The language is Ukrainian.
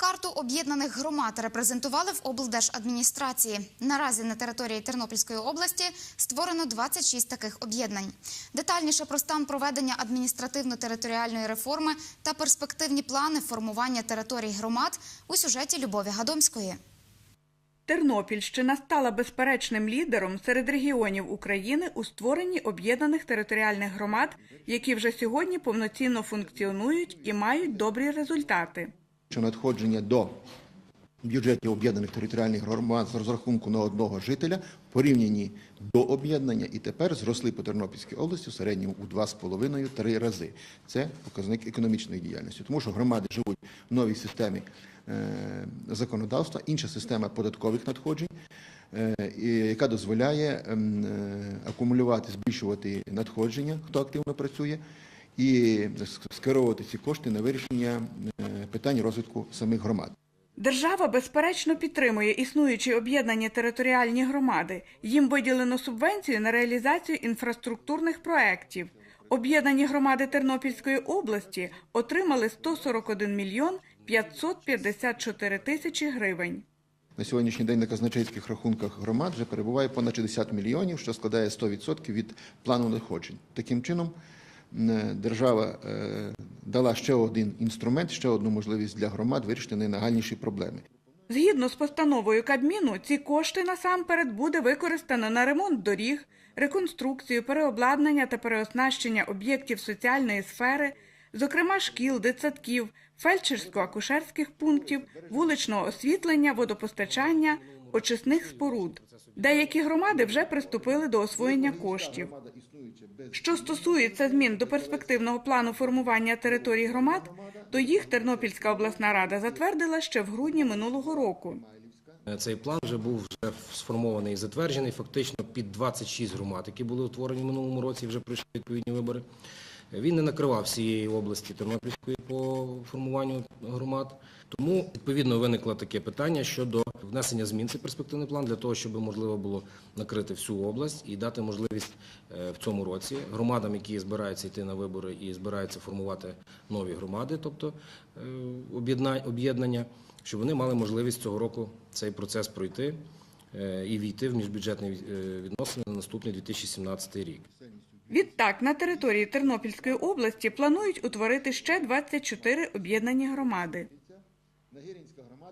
Карту об'єднаних громад репрезентували в облдержадміністрації. Наразі на території Тернопільської області створено 26 таких об'єднань. Детальніше про стан проведення адміністративно-територіальної реформи та перспективні плани формування територій громад у сюжеті Любові Гадомської. Тернопільщина стала безперечним лідером серед регіонів України у створенні об'єднаних територіальних громад, які вже сьогодні повноцінно функціонують і мають добрі результати. Що надходження до бюджетів об'єднаних територіальних громад з розрахунку на одного жителя порівняні до об'єднання і тепер зросли по Тернопільській області в середньому у 2,5-3 рази. Це показник економічної діяльності, тому що громади живуть в новій системі е, законодавства, інша система податкових надходжень, е, яка дозволяє ем, е, акумулювати, збільшувати надходження, хто активно працює, і скеровувати ці кошти на вирішення питань розвитку самих громад. Держава безперечно підтримує існуючі об'єднані територіальні громади. Їм виділено субвенцію на реалізацію інфраструктурних проєктів. Об'єднані громади Тернопільської області отримали 141 мільйон 554 тисячі гривень. На сьогоднішній день на казначейських рахунках громад вже перебуває понад 60 мільйонів, що складає 100% від плану надходжень. Таким чином, держава е, дала ще один інструмент, ще одну можливість для громад вирішити найнагальніші проблеми. Згідно з постановою Кабміну, ці кошти насамперед буде використано на ремонт доріг, реконструкцію, переобладнання та переоснащення об'єктів соціальної сфери, зокрема шкіл, дитсадків, фельдшерсько-акушерських пунктів, вуличного освітлення, водопостачання, очисних споруд. Деякі громади вже приступили до освоєння коштів. Що стосується змін до перспективного плану формування територій громад, то їх Тернопільська обласна рада затвердила ще в грудні минулого року. Цей план вже був вже сформований і затверджений фактично під 26 громад, які були утворені в минулому році, вже пройшли відповідні вибори. Він не накривав всієї області Тернопільської по формуванню громад. Тому відповідно виникло таке питання щодо внесення змін цей перспективний план для того, щоб можливо було накрити всю область і дати можливість е, в цьому році громадам, які збираються йти на вибори і збираються формувати нові громади, тобто е, об'єднання, щоб вони мали можливість цього року цей процес пройти е, і війти в міжбюджетні відносини на наступний 2017 рік. Відтак, на території Тернопільської області планують утворити ще 24 об'єднані громади.